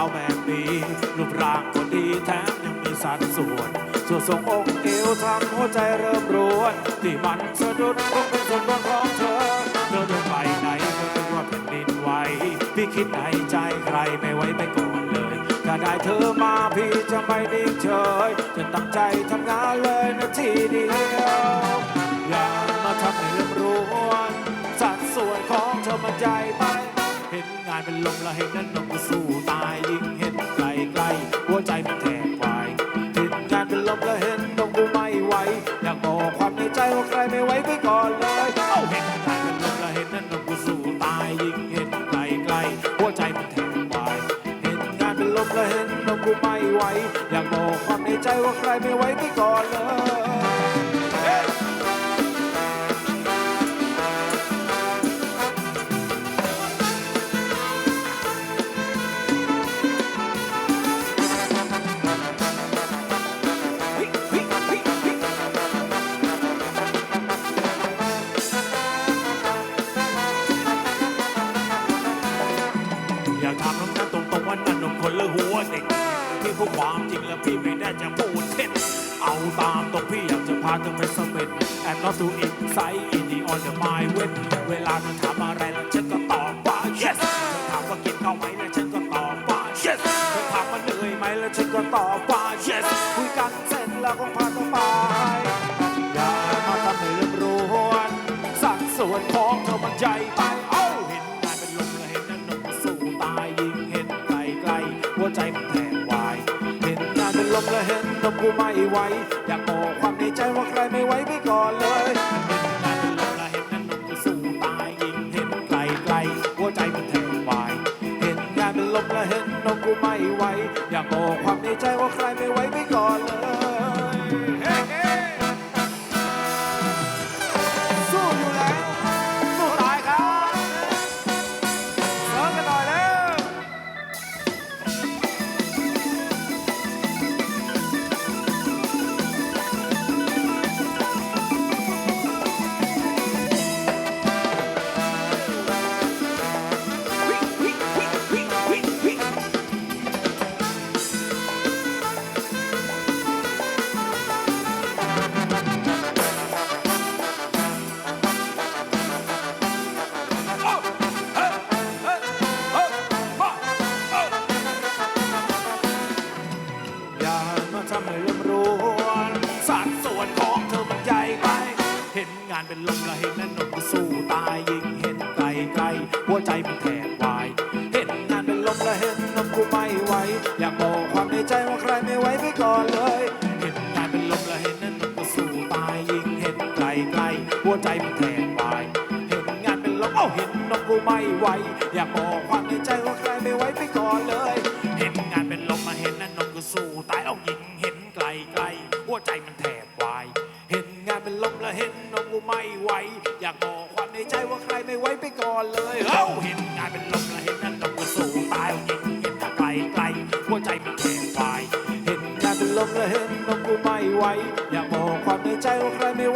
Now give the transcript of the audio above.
รูปร่างก็ดีแถมยังมีสัดส่วนส่วนทรงองค์เอวทำหัวใจเริ่มรวนที่มันสะดุดคงเป็นส่วนรวมของเธอเธอเดินไปไหนก็คิดว่าแผ่นดินไหวพี่คิดในใจใครไม่ไว้ไปก่อนเลยถ้าได้เธอมาพี่จะไม่นิ่งเฉยจะตั้งใจทำงานเลยนะทีเดียวอย่ามาทำให้เรื่องรวนสัดส่วนของเธอมันใจไป นงานเป็นลมและเห็นนั้นนกก็สู้ตายยิ่งเห็นไกลไกลหัวใจมันแทบวายเห็นงานเป็นลมและเห็นนกกูไม่ไหวอยากบอกความในใจว่าใครไม่ไหวไปก่อนเลยเอ้าเห็นงานเป็นลมและเห็นนั้นนกกูสู้ตายยิ่งเห็นไกลไกลหัวใจมันแทบวายเห็นงานเป็นลมและเห็นนกกูไม่ไหวอยากบอกความในใจว่าใครไม่ไหวไปก่อนเลย พี่พูดความจริงแล้วพี่ไม่ได้จะพูดเท็จเอาตามตรงพี่อยากจะพาเธอไปสมิธ and not to inside in the on the my way เวลาเธอถามอะไรแล้วฉันก็ตอบว่า yes เธอถามว่ากินข้าวไหมแล้วฉันก็ตอบว่า yes เธอถามว่าเหนื่อยไหมแล้วฉันก็ตอบว่า yes คุยกันเสร็จแล้วก็พาเธอไปอย่ามาทำให้เรื่องรวนสัดส่วนของเธอมันใหญ่ไป และเห็นนกกูไม่ไหวอยากบอกความในใจว่าใครไม่ไหวไปก่อนเลยหัวใจมันแทบวาย เห็นงานเป็นลมและเห็นนกกูไม่ไหวานเป็นลมละเห็นนั่นนกก็สู้ตายยิ่งเห็นไกลไกลหัวใจมันแทบวายเห็นงานเป็นลมละเห็นนกกูไม่ไหวอยากบอกความในใจว่าใครไม่ไหวไปก่อนเลย เห็นงานเป็นลมละเห็นนั่นนกก็สู้ตายยิ่งเห็นไกลไกลหัวใจมันแทบวายเห็นงานเป็นลมเอ้าเห็นนกกูไม่ไหวอยากบอกความในใจว่าใครไม่ไหวไปก่อนเลย เห็นงานเป็นลมมาเห็นนั่นนกก็สู้ตายเอายิง อยากบอกความในใจว่าใครไม่